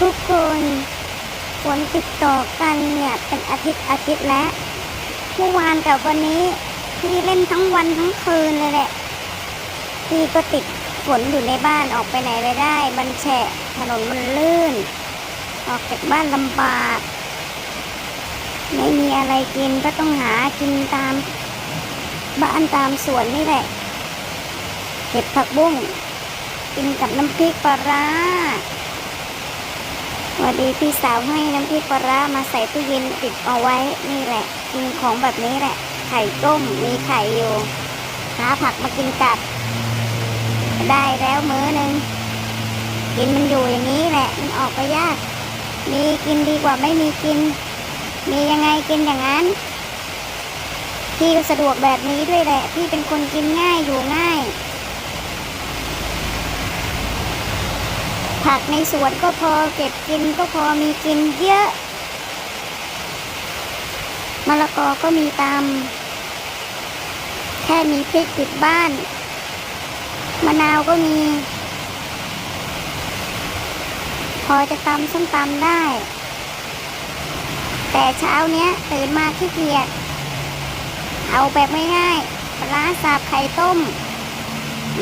ทุกคนฝนติดต่อกันเนี่ยเป็นอาทิตย์อาทิตย์แล้วเมื่อวานกับวันนี้พี่เล่นทั้งวันทั้งคืนเลยแหละพี่ก็ติดฝนอยู่ในบ้านออกไปไหนไม่ได้ มันแฉะถนนมันลื่น ออกจากบ้านลำบาก ไม่มีอะไรกินก็ต้องหากินตามบ้านตามสวนนี่แหละเก็บผักบุ้งกินกับน้ำพริกปลาร้า วัสดีพี่สาวให้น้ำพริกปลาร้ามาใส่ตู้เย็นติดเอาไว้นี่แหละกินของแบบนี้แหละ ไข่ต้มมีไข่อยู่หาผักมากินกัดได้แล้วมื้อหนึ่งกินมันอยู่อย่างนี้แหละ มันออกไปยาก มีกินดีกว่าไม่มีกิน มียังไงกินอย่างนั้น พี่ก็สะดวกแบบนี้ด้วยแหละ พี่เป็นคนกินง่ายอยู่ง่าย ผักในสวนก็พอเก็บกินก็พอมีกินเยอะมะละกอก็มีตามแค่มีพริกติดบ้าน มะนาวก็มี พอจะตำส้มตำได้ แต่เช้าเนี้ยตื่นมาขี้เกียจเอาแบบง่ายๆปลาร้าบไข่ต้ม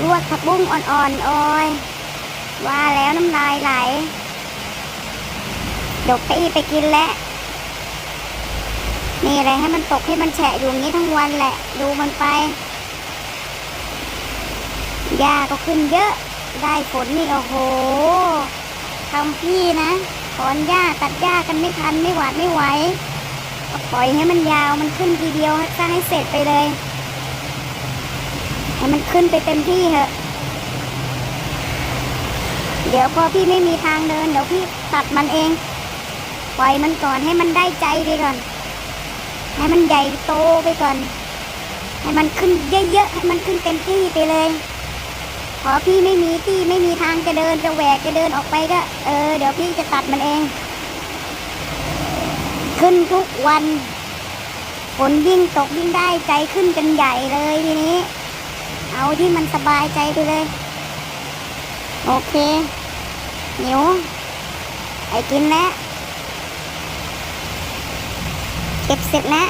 ลวกผักบุ้งอ่อนๆโอย ว่าแล้วน้ำลายไหลเดี๋ยวพี่ไปกินแล้วนี่อะไรให้มันตกให้มันแฉะอยู่งี้ทั้งวันแหละ ดูมันไปหญ้าก็ขึ้นเยอะ ได้ฝนนี่โอ้โหทำพี่นะถอนหญ้าตัดหญ้ากันไม่ทันไม่หวาดไม่ไหวปล่อยให้มันยาวมันขึ้นทีเดียวสร้างให้เสร็จไปเลย ให้มันขึ้นไปเต็มที่เถอะ เดี๋ยวพอพี่ไม่มีทางเดิน เดี๋ยวพี่ตัดมันเอง ปล่อยมันก่อนให้มันได้ใจไปก่อน ให้มันใหญ่โตไปก่อน ให้มันขึ้นเยอะๆ ให้มันขึ้นเต็มที่ไปเลย พอพี่ไม่มีที่ไม่มีทางจะเดินจะแหวกจะเดินออกไปก็ เออ เดี๋ยวพี่จะตัดมันเอง ขึ้นทุกวันฝนยิ่งตกยิ่งได้ใจขึ้นกันใหญ่เลยทีนี้ เอาที่มันสบายใจไปเลย โอเคหนิวไอกินแล้วเก็บเสร็จแล้ว